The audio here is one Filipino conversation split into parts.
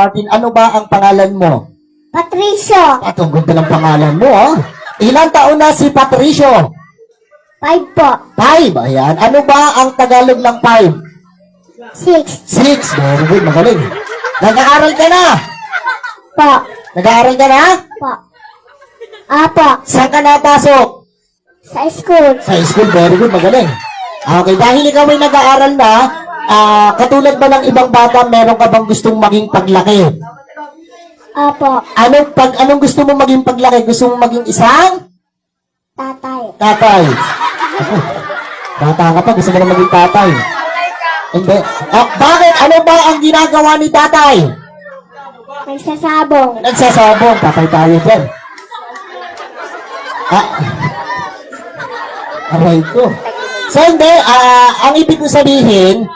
Martin, ano ba ang pangalan mo? Patricio. At ang ganda ng pangalan mo, ah. Ilang taon na si Patricio? Five po. Five, ayan. Ano ba ang Tagalog ng five? Six Six. Very good, magaling. Nag-aaral ka na? po. Nag-aaral ka na? Po. Apo. Saan ka napasok? Sa school. Sa school, very good, magaling. Okay, dahil ikaw ay nag-aaral na, ah, katulad ba ng ibang bata, meron ka bang gustong maging paglaki? Apo. Anong, pag, anong gusto mo maging paglaki? Gusto mo maging isang Tatay. tatay? Bata ka pa, gusto mo na maging tatay. Hindi. Ah, bakit? Ano ba ang ginagawa ni tatay? Nagsasabong. Nagsasabong, tatay tayo dyan. Ah, aray ko. So hindi, ah, ang ibig ko sabihin,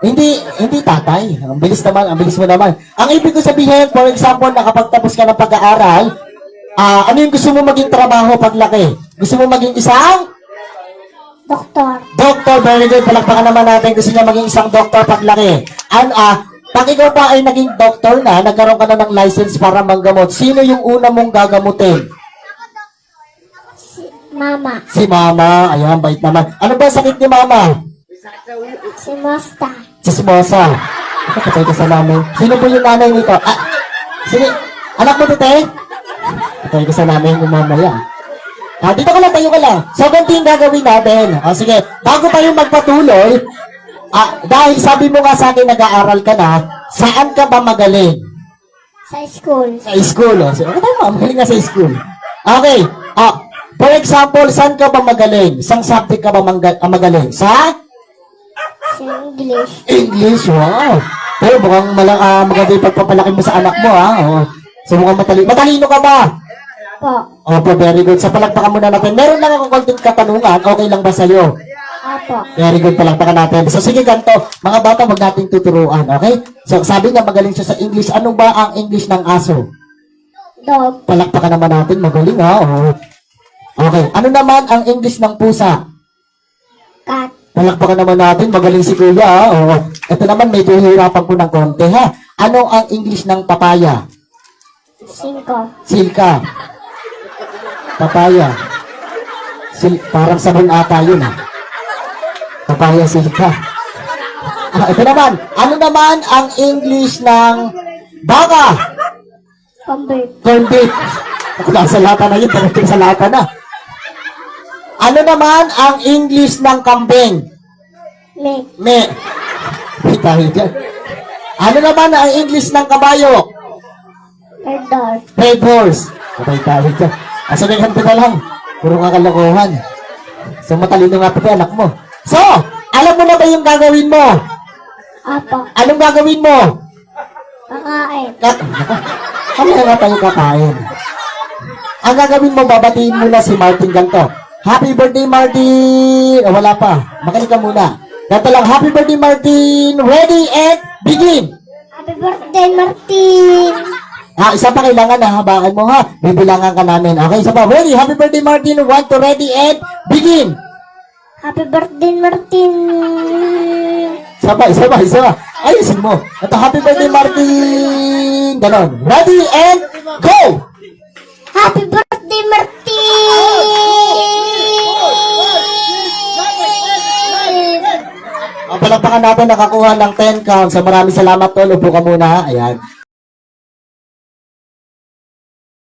hindi, hindi tatay. Ang bilis naman, ang bilis mo naman. Ang ibig ko sabihin, for example, nakapagtapos ka ng pag-aaral, ah, ano yung gusto mo maging trabaho paglaki? Gusto mo maging isang? Doktor. Doctor, very good. Palakpakan naman natin. Gusto niya maging isang doctor paglaki. An, ah, pag ikaw pa ay naging doctor na, nagkaroon ka na ng license para manggamot, sino yung una mong gagamutin? Si Mama. Si mama. Ayan, bait naman. Ano ba sakit ni mama? Si Mosta. Chismosa. Patay ka sa namin. Sino po yung nanay nito? Ah, sino? Anak mo, tete? Patay ka sa namin yung mamaya. Ah, dito ka lang, tayo ka lang. So, ganito yung gagawin natin. Ah, sige, bago tayo magpatuloy, ah, dahil sabi mo nga sa akin, nag-aaral ka na, saan ka ba magaling? Sa school. Sa school. Oh. So, ano tayo, magaling nga sa school. Okay. Ah, for example, saan ka ba magaling? Saan subject ka ba ah, magaling? Sa? English. English, wow. Pero mukhang malang, ah, maganda yung pagpapalaki mo sa anak mo, ha? Oh. So mukhang matali matalino ka ba? Po. Opo, very good. Sa palagpakan muna natin. Meron lang akong konting katanungan. Okay lang ba sa'yo? Apo. Very good, palakpakan natin. So sige, ganito. Mga bata, wag nating tuturuan, okay? So sabi niya, magaling siya sa English. Ano ba ang English ng aso? Dog. Palakpakan naman natin. Magaling, ha? Oh. Okay. Ano naman ang English ng pusa? Cat. Palakpakan naman natin, magaling si Kuya. ha? Oo. Ito naman, medyo hihirapan ko ng konti ha. Ano ang English ng papaya? Cinco. Silka. Papaya. Sil parang sabon ata yun ha. Papaya, silka. Ah, ito naman. Ano naman ang English ng baka? Convert. Corn beef. Ako nasa lata na yun, talagang sa lata na. Ano naman ang English ng kambing? Me. May tayo dyan. Ano naman ang English ng kabayo? Perdor. Red horse. Patay tayo dyan. Asagahan ko na lang. Puro kakalokohan. So matalino nga pati anak mo. So, alam mo na ba yung gagawin mo? Apo. Anong gagawin mo? Kakain. Kat ano nga tayo kakain? Ang gagawin mo, babatiin muna si Martin ganito. Happy birthday, Martin! O, wala pa. Makinig ka muna. Ganito lang, happy birthday, Martin! Ready and begin! Happy birthday, Martin! Ah, isa pa kailangan na habakan mo ha. Bibilangan ka namin. Okay, isa pa. Ready? Happy birthday, Martin. One to ready and begin. Happy birthday, Martin! Isa pa, isa pa, isa pa. Ayusin mo. Ito, happy birthday, Martin. Ganon. Ready and go! Happy birthday, Martin! Palakpakan natin nakakuha ng 10 counts. So maraming salamat tol. Upo ka muna. Ayan.